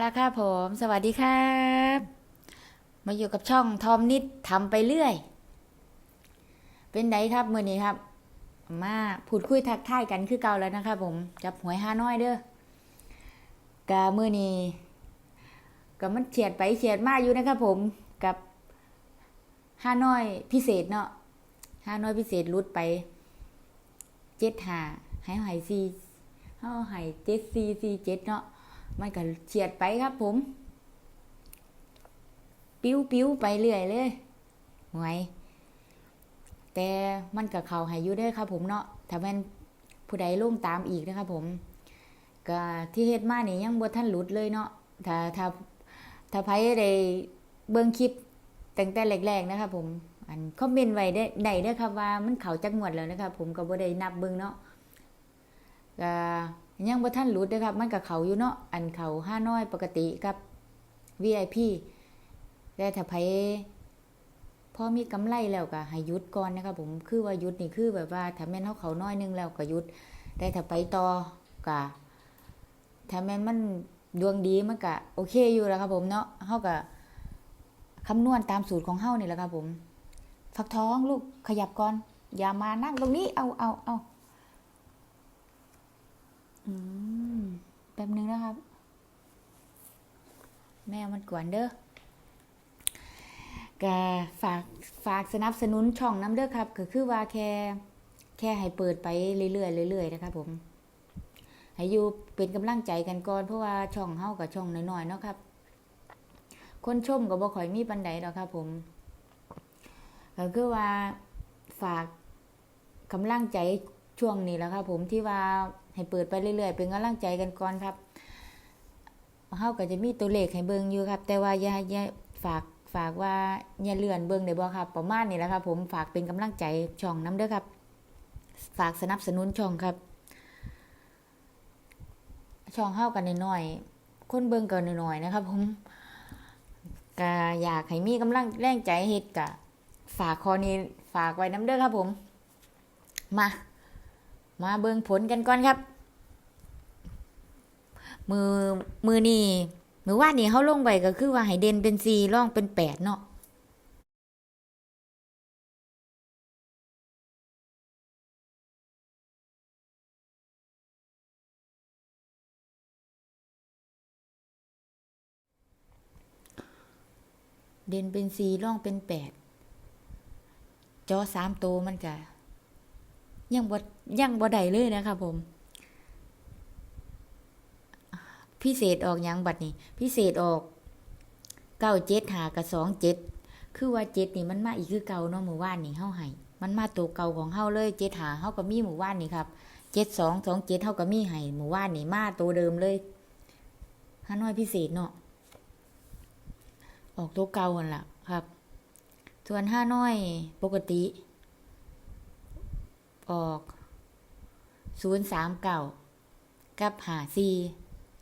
แล้วครับผม สวัสดีครับ มาอยู่กับช่องทอมนิดทำไปเรื่อย เป็นไดครับมือนี้ครับ มาพูดคุยทักทายกันคือเก่าแล้วนะครับผม จับหวยห้าน้อยเด้อกามือนี้ก็มันเฉียดไปเฉียดมาอยู่นะครับผมกับห้าน้อยพิเศษเนาะห้าน้อยพิเศษรุดไปเจ็ดหาให้หายซีเฮาหายเจ็ดซีซีเจ็ดเนาะ มันก็เฉียดไปครับผม ปิ้วปิ้วไปเรื่อยเลยหวยแต่มันกับเขาใหายุได้ครับผมเนาะถ้าแม่นผู้ใดลงตามอีกนะครับผมก็ที่เฮ็ดมานี่ยังบ่ทันหลุดเลยเนาะถ้าถ้าถ้าไผได้เบิ่งคลิปตั้งแต่แรกๆนะครับผมอันคอมเมนต์ไว้ได้ได้เด้อครับว่ามันเขาจักงวดแล้วนะครับผมก็บ่ได้นับเบิ่งเนาะก็ ยังบ่ทันหลุดเด้อครับ มันก็เขาอยู่เนาะอันเขาห้าน้อยปกติกับ VIP แต่ถ้าไผพอมีกำไรแล้วก็ให้หยุดก่อนนะครับผมคือว่าหยุดนี่คือแบบว่าถ้าแม่นเฮาเขาน้อยนึงแล้วก็หยุด แต่ถ้าไปต่อก็ถ้าแม่นมันดวงดีมันก็โอเคอยู่แล้วครับผมเนาะเฮาก็คำนวณตามสูตรของเฮานี่แหละครับผม ฟักท้องลูกขยับก่อน อย่ามานั่งตรงนี้เอาเอาเอาอืม แป๊บนึงนะครับ แม่มันกวนเด้อก็ฝากฝากสนับสนุนช่องน้ำเด้อครับ ก็คือว่าแค่แค่ให้เปิดไปเรื่อยๆเรื่อยๆนะครับผมให้อยู่เป็นกำลังใจกันก่อนเพราะว่าช่องเฮากับช่องน้อยๆเนาะครับ คนชมก็บ่ค่อยมีปันใดหรอกครับ ผมก็คือว่าฝากกำลังใจช่วงนี้แล้วครับผมที่ว่า ให้เปิดไปเรื่อยๆ เป็นกำลังใจกันก่อนครับเฮาก็จะมีตัวเลขให้เบิ่งอยู่ครับ แต่ว่าอย่าอย่าฝากฝากว่าอย่าเลื่อนเบิ่งได้บ่ครับ ประมาณนี้แหละครับ ผมฝากเป็นกำลังใจช่องน้ำเด้อครับ ฝากสนับสนุนช่องครับ ช่องเฮากันน้อยๆคนเบิ่งกันน้อยๆนะครับ ผมก็อยากให้มีกำลังแรงใจเฮ็ดกะฝากคอนี้ฝากไว้น้ำเด้อครับผม มา มาเบิ่งผลกันก่อนครับ มือมือนี่มือว่านี่เขาลงไปก็คือว่าให้เด่นเป็นสี่ร่องเป็นแปดเนาะเด่นเป็นสี่ร่องเป็นแปดจอสามตัวมันก็ ยังบ่ยังบ่ได้เลยนะครับผม พิเศษออกยังบัดนี้ พิเศษออกเก้าเจ็ดหากับสองเจ็ดคือว่าเจ็ดนี่มันมาอีกคือเก่าเนาะหมู่ว่านนี่เฮาให้มันมาตัวเก่าของเฮาเลยเจ็ดหาเฮาก็มีหมู่ว่านนี่ครับเจ็ดสองสองเจ็ดเฮาก็มีให้หมู่ว่านนี่มาตัวเดิมเลยฮาน้อยพิเศษเนาะออกตัวเก่าหันล่ะครับ ส่วนห้าน้อยปกติ ออกศูนย์สามเก่ากับหาซี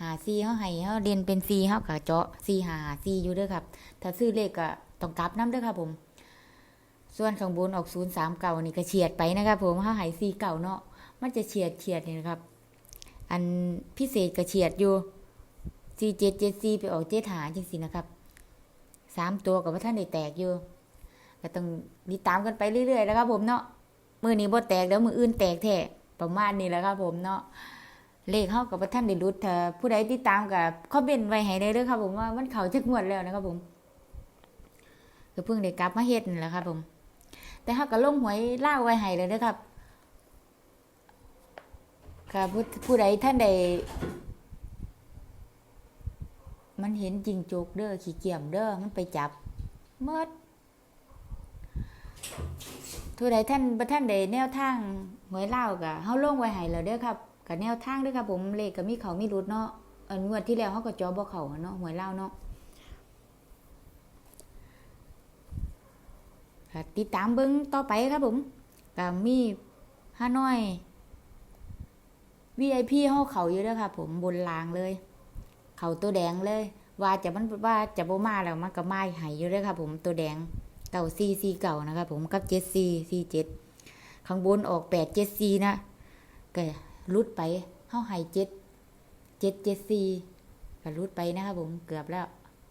หาซีเขาให้เขาเรียนเป็นซีเขากับเจาะซีหาซีอยู่เด้วยครับ ถ้าซื้อเลขก็ต้องกลับน้ำเด้วยครับผม ส่วนข้างบนออกศูนย์สามเก่านี่ก็เฉียดไปนะครับผมเขาให้ซีเก่าเนาะมันจะเฉียดเฉียดนี่นะครับ อันพิเศษก็เฉียดอยู่ซีเจ็ดเจ็ดซีไปออกเจ็ดหาจริงๆนะครับสามตัวกับว่าท่านได้แตกอยู่ก็ต้องติดตามกันไปเรื่อยๆแล้วครับผมเนาะ มือนี้บ่แตกเดี๋ยวมืออื่นแตกแท้ประมาณนี้แหละครับผมเนาะเลขเฮากับท่านได้รุดถ้าผู้ใดติดตามกับคอมเมนไว้ให้ได้เด้อครับ ผมว่ามันเข้าจักงวดแล้วนะครับผมก็เพิ่งได้กลับมาเฮ็ดนี่แหละครับผม แต่เฮาก็ลงหวยล่าวไว้ให้เลยเด้อครับค่ะผู้ผู้ใดท่านใดมันเห็นจริงจกเด้อขี้เกียมเด้อมันไปจับเมิด ทุกใดท่านบ่ท่านใดแนวทางหวยเล่ากะเฮาลงไว้ให้แล้วเด้อครับกับแนวทางด้อครับผมเลขก็มีเขามีรุดเนาะอันงวดที่แล้วเฮาก็จอบ่เขาเนาะหวยเล่าเนาะติดตามเบิ่งต่อไปครับผมก็มีฮานอย VIP เฮาเขาอยู่เด้อครับผมบนรางเลย เขาตัวแดงเลย ว่าจะมันว่าจะบ่มาแล้วมันก็มาให้อยู่เด้อครับผมตัวแดง เก่าซีซีเก่านะครับผมกับเจ็ดซีซีเจ็ดข้างบนออกแปดเจ็ดซีนะก็ลุดไปเข้าให้เจ็ดเจ็ดเจ็ดซีก็รุดไปนะครับผมเกือบแล้ว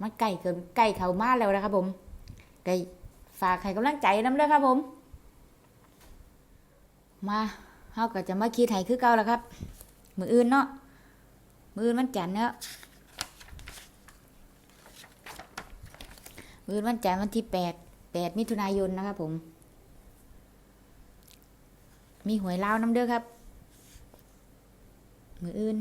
มันใกล้เกินใกล้เข้ามาแล้วนะครับผมก็ฝากให้กำลังใจน้ำเด้ครับผม มาเฮาก็จะมาคิดให้คือเก่าแล้วครับ มืออื่นเนาะมืออื่นมันจันเนาะมืออื่นวันจันวันที่แปด แปดมิถุนายนนะครับผม มีหวยเล่าน้ำเด้อครับ มืออื่น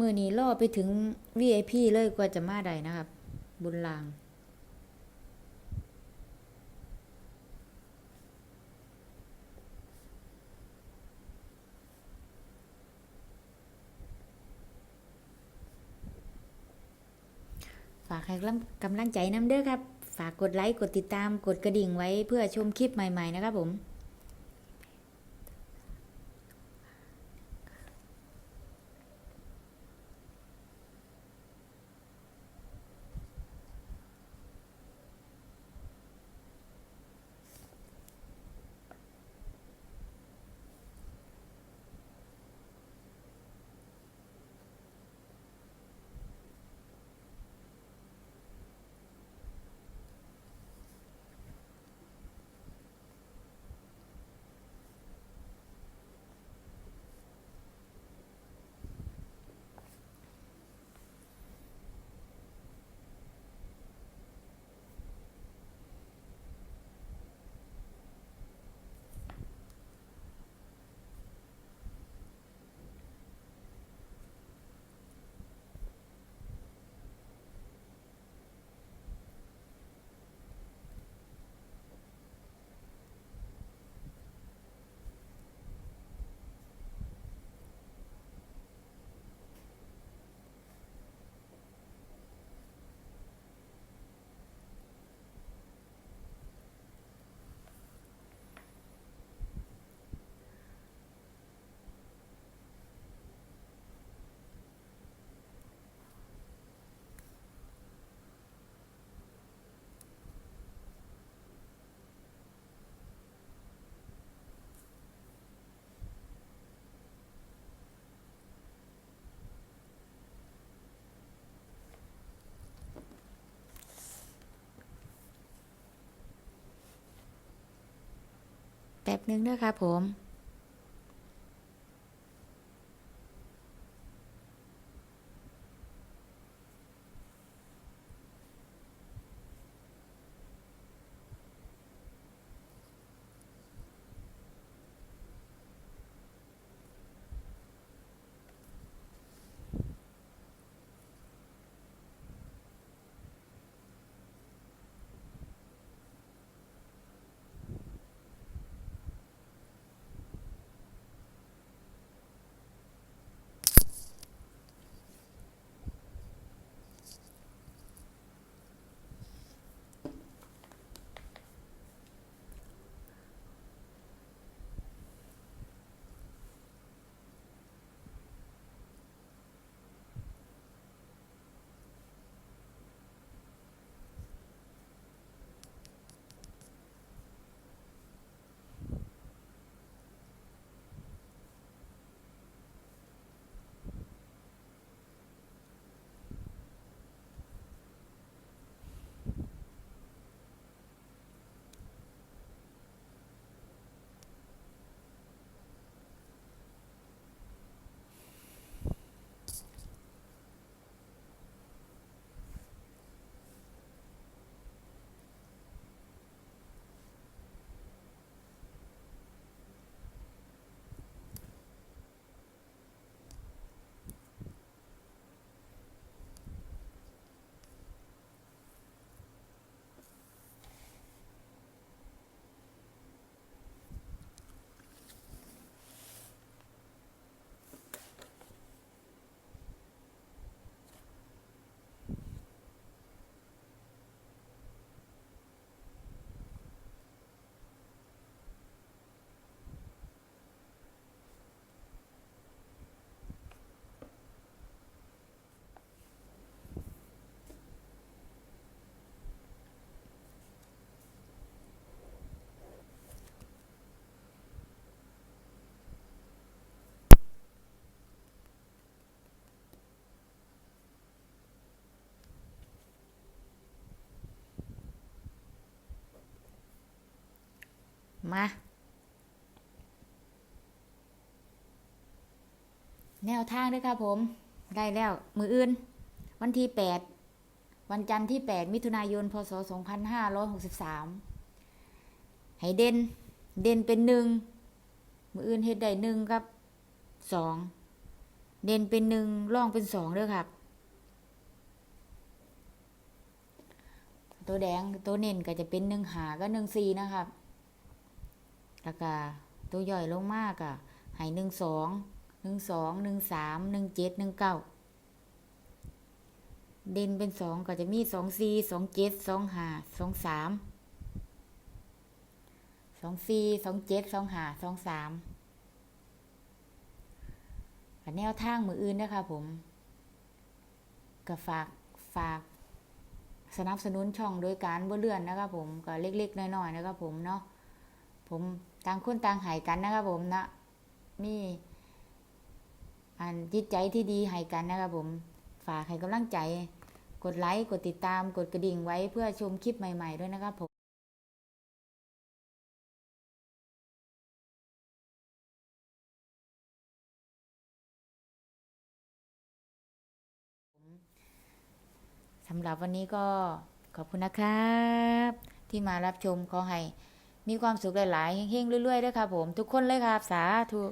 มือนี้ล่อไปถึง VIP เลยกว่าจะมาได้นะครับ บุญลางฝากให้กำลังกำลังใจน้ำเด้อครับ ฝากกดไลค์ กดติดตาม กดกระดิ่งไว้เพื่อชมคลิปใหม่ ๆ นะครับผม ป๊บนึงด้วยครับผม มา แนวทางด้วยครับผม ได้แล้ว มืออื่น วันที่ 8 วันจันทร์ที่ 8 มิถุนายน พศ 2563 ให้เด่น เด่นเป็นหนึ่ง มืออื่นเฮ็ดได้หนึ่งครับสอง เด่นเป็นหนึ่งร่องเป็นสองเด้อครับ ตัวแดงตัวเน้นก็จะเป็นหนึ่งหาก็หนึ่งสี่นะครับ แล้วก็ตัวย่อยลงมากอะให้หนึ่งสองหนึ่งสองหนึ่งสามหนึ่งเจ็ดหนึ่งเก้าเด่นเป็นสองก็จะมีสองสี่สองเจ็ดสองห้าสองสามสองสี่สองเจ็ดสองห้าสองสามแนวทางมืออื่นนะคะผมก็ฝากฝากสนับสนุนช่องโดยการบ่เลื่อนนะครับผมก็เล็กๆน้อยๆนะครับผมเนาะผม ต่างคนต่างหายกันนะครับผมนะมีอันจิตใจที่ดีให้กันนะครับผม ฝากให้กำลังใจ กดไลค์ กดติดตาม กดกระดิ่งไว้เพื่อชมคลิปใหม่ๆด้วยนะครับผมสำหรับวันนี้ก็ขอบคุณนะครับ ที่มารับชมขอให้ มีความสุขหลายๆเฮงๆเรื่อยๆด้วยครับผม ทุกคนเลยครับ สาธุ